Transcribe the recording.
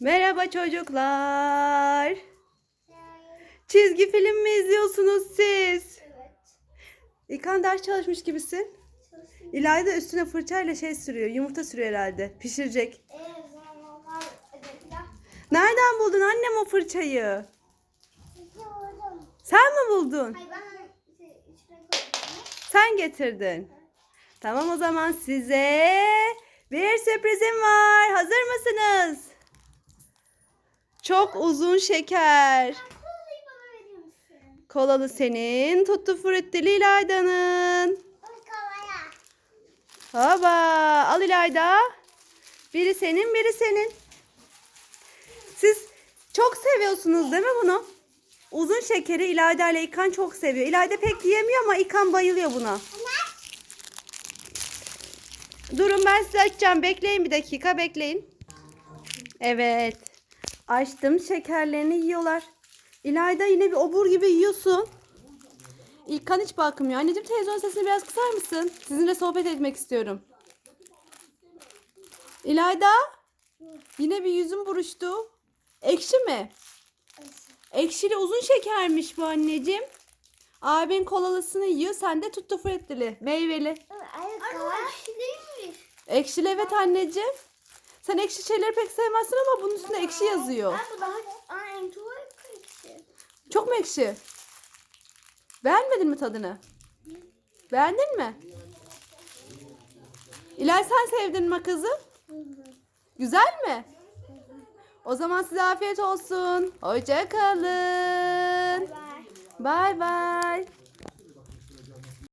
Merhaba çocuklar. Çizgi film mi izliyorsunuz siz? Evet. İlkan ders çalışmış gibisin. İlayda üstüne fırçayla şey sürüyor. Yumurta sürüyor herhalde. Pişirecek. Nereden buldun annem o fırçayı? Sen mi buldun? Şey. Sen getirdin. Tamam o zaman size bir sürprizim var. Hazır mısınız? Çok uzun şeker. Kolalı senin, tuttu fruttili İlayda'nın. Haba, al İlayda. Biri senin, biri senin. Siz çok seviyorsunuz değil mi bunu? Uzun şekeri İlayda ile İlkan çok seviyor. İlayda pek yiyemiyor ama İlkan bayılıyor buna. Durun ben size açacağım. Bekleyin bir dakika, bekleyin. Evet. Açtım. Şekerlerini yiyorlar. İlayda yine bir obur gibi yiyorsun. İlkan hiç bakmıyor. Anneciğim televizyon sesini biraz kısar mısın? Sizinle sohbet etmek istiyorum. İlayda. Yine bir yüzün buruştu. Ekşi mi? Ekşili uzun şekermiş bu anneciğim. Abin kolalısını yiyor. Sen de tuttu fruttili. Meyveli. Ekşili evet anneciğim. Sen ekşi şeyleri pek sevmezsin ama bunun üstünde ekşi yazıyor. Bu daha... Anne çok ekşi. Çok mu ekşi? Beğenmedin mi tadını? Beğendin mi? İlay sen sevdin mi kızım? Güzel mi? O zaman size afiyet olsun. Hoşça kalın. Bye. Bay.